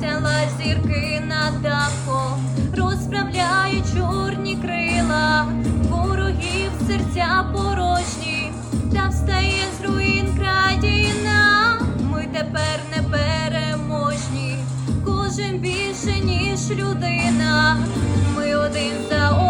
Нестяла зірки над дахом, розправляє чорні крила, ворогів серця порожні, та встає з руїн країна. Ми тепер не переможні, кожен більше, ніж людина. Ми один за одним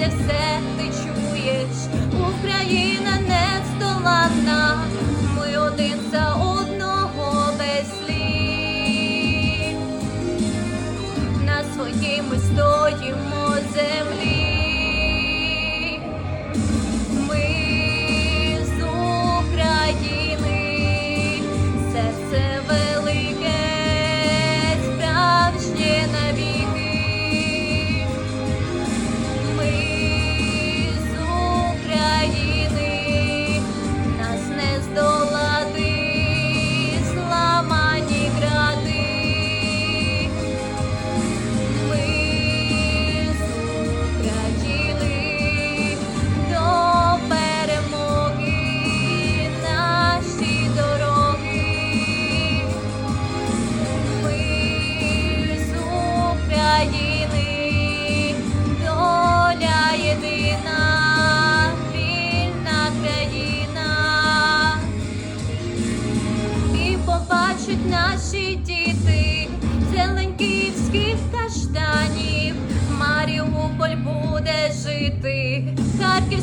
deserto. наші діти, зеленківських каштанів, Маріуполь буде жити, Харків.